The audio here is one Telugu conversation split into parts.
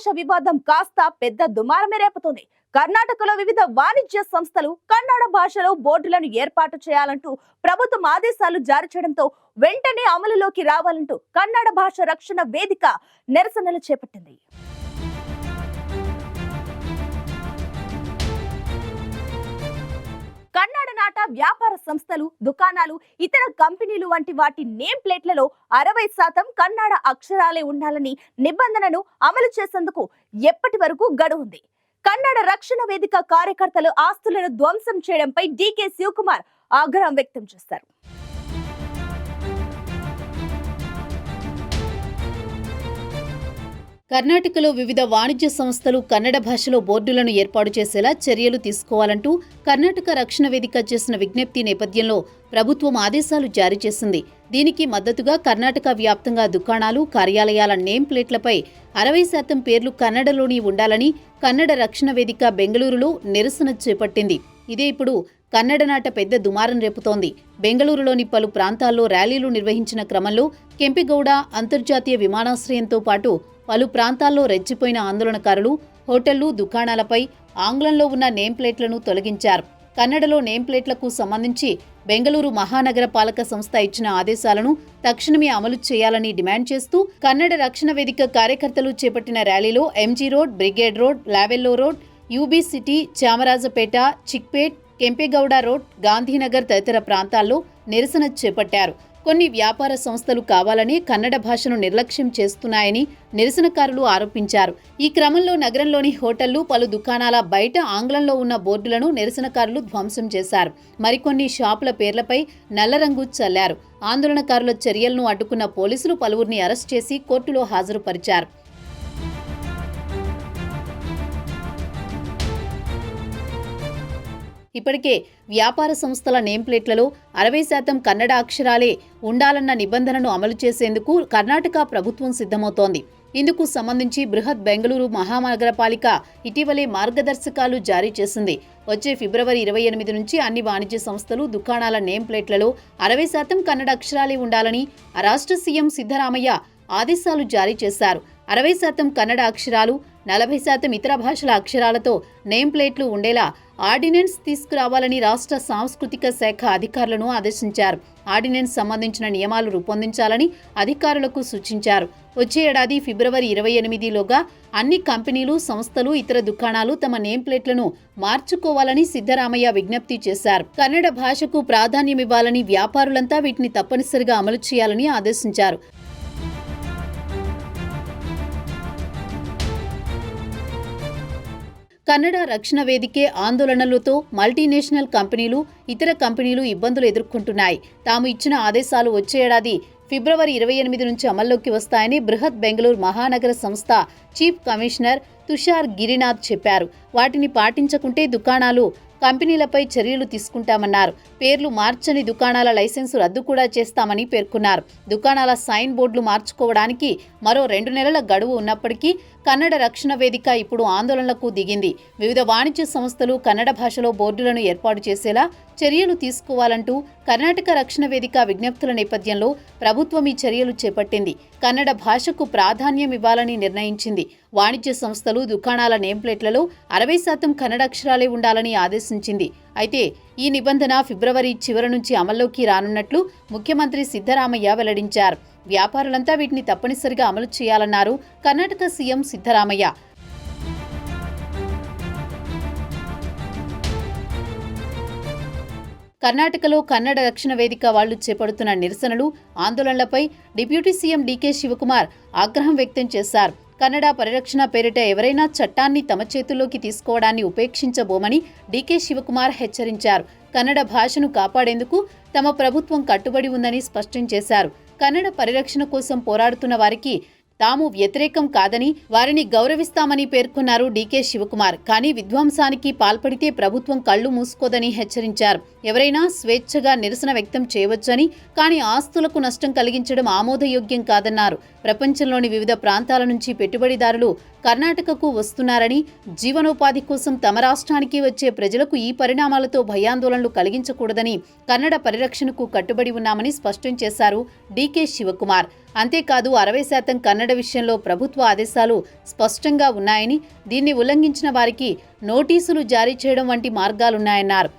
భాష వివాదం కాస్త పెద్ద దుమారమే రేపుతోంది. కర్ణాటకలో వివిధ వాణిజ్య సంస్థలు కన్నడ భాషలో బోర్డులను ఏర్పాటు చేయాలంటూ ప్రభుత్వం ఆదేశాలు జారీ చేయడంతో వెంటనే అమలులోకి రావాలంటూ కన్నడ భాష రక్షణ వేదిక నిరసనలు చేపట్టింది. కన్నడ నాట వ్యాపార సంస్థలు దుకాణాలు ఇతర కంపెనీలు వంటి వాటి నేమ్ ప్లేట్లలో అరవై శాతం కన్నడ అక్షరాలే ఉండాలని నిబంధనను అమలు చేసేందుకు ఎప్పటి వరకు గడువు ఉంది కన్నడ రక్షణ వేదిక కార్యకర్తలు ఆస్తులను ధ్వంసం చేయడంపై డీకే శివకుమార్ ఆగ్రహం వ్యక్తం చేశారు. కర్ణాటకలో వివిధ వాణిజ్య సంస్థలు కన్నడ భాషలో బోర్డులను ఏర్పాటు చేసేలా చర్యలు తీసుకోవాలంటూ కర్ణాటక రక్షణ వేదిక చేసిన విజ్ఞప్తి నేపథ్యంలో ప్రభుత్వం ఆదేశాలు జారీ చేసింది. దీనికి మద్దతుగా కర్ణాటక వ్యాప్తంగా దుకాణాలు కార్యాలయాల నేమ్ ప్లేట్లపై అరవై శాతం పేర్లు కన్నడలోని ఉండాలని కన్నడ రక్షణ వేదిక బెంగళూరులో నిరసన చేపట్టింది. ఇదే ఇప్పుడు కన్నడ నాట పెద్ద దుమారం రేపుతోంది. బెంగళూరులోని పలు ప్రాంతాల్లో ర్యాలీలు నిర్వహించిన క్రమంలో కెంపిగౌడ అంతర్జాతీయ విమానాశ్రయంతో పాటు పలు ప్రాంతాల్లో రెచ్చిపోయిన ఆందోళనకారులు హోటళ్ళు దుకాణాలపై ఆంగ్లంలో ఉన్న నేమ్ ప్లేట్లను తొలగించారు. కన్నడలో నేమ్ ప్లేట్లకు సంబంధించి బెంగళూరు మహానగర పాలక సంస్థ ఇచ్చిన ఆదేశాలను తక్షణమే అమలు చేయాలని డిమాండ్ చేస్తూ కన్నడ రక్షణ వేదిక కార్యకర్తలు చేపట్టిన ర్యాలీలో MG Road Brigade Road Lavelle Road UB City Chamarajpet Chickpet Kempegowda Road Gandhinagar తదితర ప్రాంతాల్లో నిరసన చేపట్టారు. కొన్ని వ్యాపార సంస్థలు కావాలని కన్నడ భాషను నిర్లక్ష్యం చేస్తున్నాయని నిరసనకారులు ఆరోపించారు. ఈ క్రమంలో నగరంలోని హోటళ్ళు పలు దుకాణాల బయట ఆంగ్లంలో ఉన్న బోర్డులను నిరసనకారులు ధ్వంసం చేశారు. మరికొన్ని షాపుల పేర్లపై నల్లరంగు చల్లారు. ఆందోళనకారుల చర్యలను అడ్డుకున్న పోలీసులు పలువురిని అరెస్ట్ చేసి కోర్టులో హాజరుపరిచారు. ఇప్పటికే వ్యాపార సంస్థల నేమ్ ప్లేట్లలో అరవై శాతం కన్నడ అక్షరాలే ఉండాలన్న నిబంధనను అమలు చేసేందుకు కర్ణాటక ప్రభుత్వం సిద్ధమవుతోంది. ఇందుకు సంబంధించి బృహత్ బెంగళూరు మహానగరపాలిక ఇటీవలే మార్గదర్శకాలు జారీ చేసింది. వచ్చే ఫిబ్రవరి ఇరవై ఎనిమిది నుంచి అన్ని వాణిజ్య సంస్థలు దుకాణాల నేమ్ ప్లేట్లలో అరవై శాతం కన్నడ అక్షరాలే ఉండాలని రాష్ట్ర సీఎం సిద్ధరామయ్య ఆదేశాలు జారీ చేశారు. అరవై శాతం కన్నడ అక్షరాలు నలభై శాతం ఇతర భాషల అక్షరాలతో నేమ్ ప్లేట్లు ఉండేలా ఆర్డినెన్స్ తీసుకురావాలని రాష్ట్ర సాంస్కృతిక శాఖ అధికారులను ఆదేశించారు. ఆర్డినెన్స్ సంబంధించిన నియమాలు రూపొందించాలని అధికారులకు సూచించారు. వచ్చే ఏడాది ఫిబ్రవరి ఇరవై ఎనిమిదిలోగా అన్ని కంపెనీలు సంస్థలు ఇతర దుకాణాలు తమ నేమ్ ప్లేట్లను మార్చుకోవాలని సిద్ధరామయ్య విజ్ఞప్తి చేశారు. కన్నడ భాషకు ప్రాధాన్యమివ్వాలని వ్యాపారులంతా వీటిని తప్పనిసరిగా అమలు చేయాలని ఆదేశించారు. కన్నడ రక్షణ వేదికే ఆందోళనలతో మల్టీనేషనల్ కంపెనీలు ఇతర కంపెనీలు ఇబ్బందులు ఎదుర్కొంటున్నాయి. తాము ఇచ్చిన ఆదేశాలు వచ్చే ఏడాది ఫిబ్రవరి ఇరవై ఎనిమిది నుంచి అమల్లోకి వస్తాయని బృహత్ బెంగళూరు మహానగర సంస్థ చీఫ్ కమిషనర్ తుషార్ గిరినాథ్ చెప్పారు. వాటిని పాటించకుంటే దుకాణాలు కంపెనీలపై చర్యలు తీసుకుంటామన్నారు. పేర్లు మార్చని దుకాణాల లైసెన్సు రద్దు కూడా చేస్తామని పేర్కొన్నారు. దుకాణాల సైన్ బోర్డులు మార్చుకోవడానికి మరో రెండు నెలల గడువు ఉన్నప్పటికీ కన్నడ రక్షణ వేదిక ఇప్పుడు ఆందోళనలకు దిగింది. వివిధ వాణిజ్య సంస్థలు కన్నడ భాషలో బోర్డులను ఏర్పాటు చేసేలా చర్యలు తీసుకోవాలంటూ కర్ణాటక రక్షణ వేదిక విజ్ఞప్తుల నేపథ్యంలో ప్రభుత్వం ఈ చర్యలు చేపట్టింది. కన్నడ భాషకు ప్రాధాన్యం ఇవ్వాలని నిర్ణయించింది. వాణిజ్య సంస్థలు దుకాణాల నేమ్ ప్లేట్లలో అరవై శాతం కన్నడ అక్షరాలే ఉండాలని ఆదేశించింది. అయితే ఈ నిబంధన ఫిబ్రవరి చివరి నుంచి అమల్లోకి రానున్నట్లు ముఖ్యమంత్రి సిద్ధరామయ్య వెల్లడించారు. వ్యాపారులంతా వీటిని తప్పనిసరిగా అమలు చేయాలన్నారు కర్ణాటక సీఎం సిద్ధరామయ్య. కర్ణాటకలో కన్నడ రక్షణ వేదిక వాళ్ళు చేపడుతున్న నిరసనలు ఆందోళనలపై డిప్యూటీ సీఎం డీకే శివకుమార్ ఆగ్రహం వ్యక్తం చేశారు. కన్నడ పరిరక్షణ పేరిట ఎవరైనా చట్టాన్ని తమ చేతుల్లోకి తీసుకోవడాన్ని ఉపేక్షించబోమని డీకే శివకుమార్ హెచ్చరించారు. కన్నడ భాషను కాపాడేందుకు తమ ప్రభుత్వం కట్టుబడి ఉందని స్పష్టం చేశారు. కన్నడ పరిరక్షణ కోసం పోరాడుతున్న వారికి తాము వ్యతిరేకం కాదని వారిని గౌరవిస్తామని పేర్కొన్నారు డీకే శివకుమార్. కానీ విధ్వంసానికి పాల్పడితే ప్రభుత్వం కళ్ళు మూసుకోదని హెచ్చరించారు. ఎవరైనా స్వేచ్ఛగా నిరసన వ్యక్తం చేయవచ్చని కానీ ఆస్తులకు నష్టం కలిగించడం ఆమోదయోగ్యం కాదన్నారు. ప్రపంచంలోని వివిధ ప్రాంతాల నుంచి పెట్టుబడిదారులు కర్ణాటకకు వస్తున్నారని జీవనోపాధి కోసం తమ రాష్ట్రానికి వచ్చే ప్రజలకు ఈ పరిణామాలతో భయాందోళనలు కలిగించకూడదని కన్నడ పరిరక్షణకు కట్టుబడి ఉన్నామని స్పష్టం చేశారు డీకే శివకుమార్. అంతేకాదు అరవై శాతం కన్నడ విషయంలో ప్రభుత్వ ఆదేశాలు స్పష్టంగా ఉన్నాయని దీన్ని ఉల్లంఘించిన వారికి నోటీసులు జారీ చేయడం వంటి మార్గాలున్నాయన్నారు.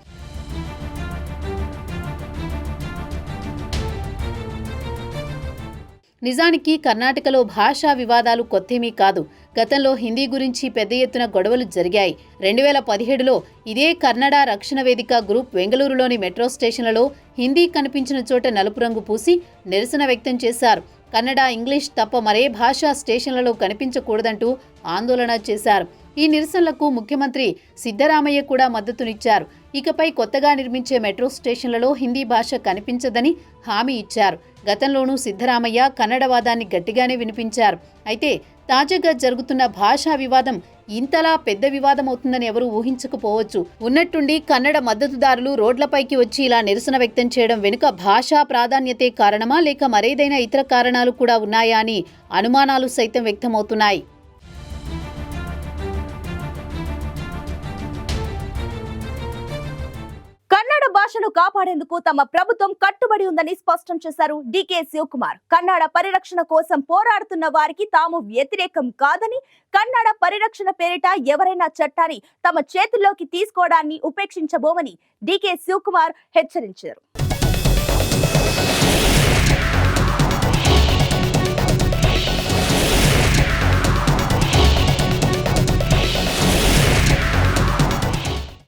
నిజానికి కర్ణాటకలో భాషా వివాదాలు కొత్తేమీ కాదు. గతంలో హిందీ గురించి పెద్ద ఎత్తున గొడవలు జరిగాయి. రెండు వేల పదిహేడులో ఇదే కన్నడ రక్షణ వేదిక గ్రూప్ బెంగళూరులోని మెట్రో స్టేషన్లలో హిందీ కనిపించిన చోట నలుపు రంగు పూసి నిరసన వ్యక్తం చేశారు. కన్నడ ఇంగ్లీష్ తప్ప మరే భాష స్టేషన్లలో కనిపించకూడదంటూ ఆందోళన చేశారు. ఈ నిరసనలకు ముఖ్యమంత్రి సిద్ధరామయ్య కూడా మద్దతునిచ్చారు. ఇకపై కొత్తగా నిర్మించే మెట్రో స్టేషన్లలో హిందీ భాష కనిపించదని హామీ ఇచ్చారు. గతంలోనూ సిద్ధరామయ్య కన్నడ వాదాన్ని గట్టిగానే వినిపించారు. అయితే తాజాగా జరుగుతున్న భాషా వివాదం ఇంతలా పెద్ద వివాదం అవుతుందని ఎవరూ ఊహించకపోవచ్చు. ఉన్నట్టుండి కన్నడ మద్దతుదారులు రోడ్లపైకి వచ్చి ఇలా నిరసన వ్యక్తం చేయడం వెనుక భాషా ప్రాధాన్యతే కారణమా లేక మరేదైనా ఇతర కారణాలు కూడా ఉన్నాయా అని అనుమానాలు సైతం వ్యక్తమవుతున్నాయి. భాషను కాపాడేందుకు తమ ప్రభుత్వం కట్టుబడి ఉందని స్పష్టం చేశారు డికే శివకుమార్. కన్నడ పరిరక్షణ కోసం పోరాడుతున్న వారికి తాము వ్యతిరేకం కాదని కన్నడ పరిరక్షణ పేరిట ఎవరైనా చట్టాన్ని తమ చేతుల్లోకి తీసుకోవడాన్ని ఉపేక్షించబోమని డికే శివకుమార్ హెచ్చరించారు.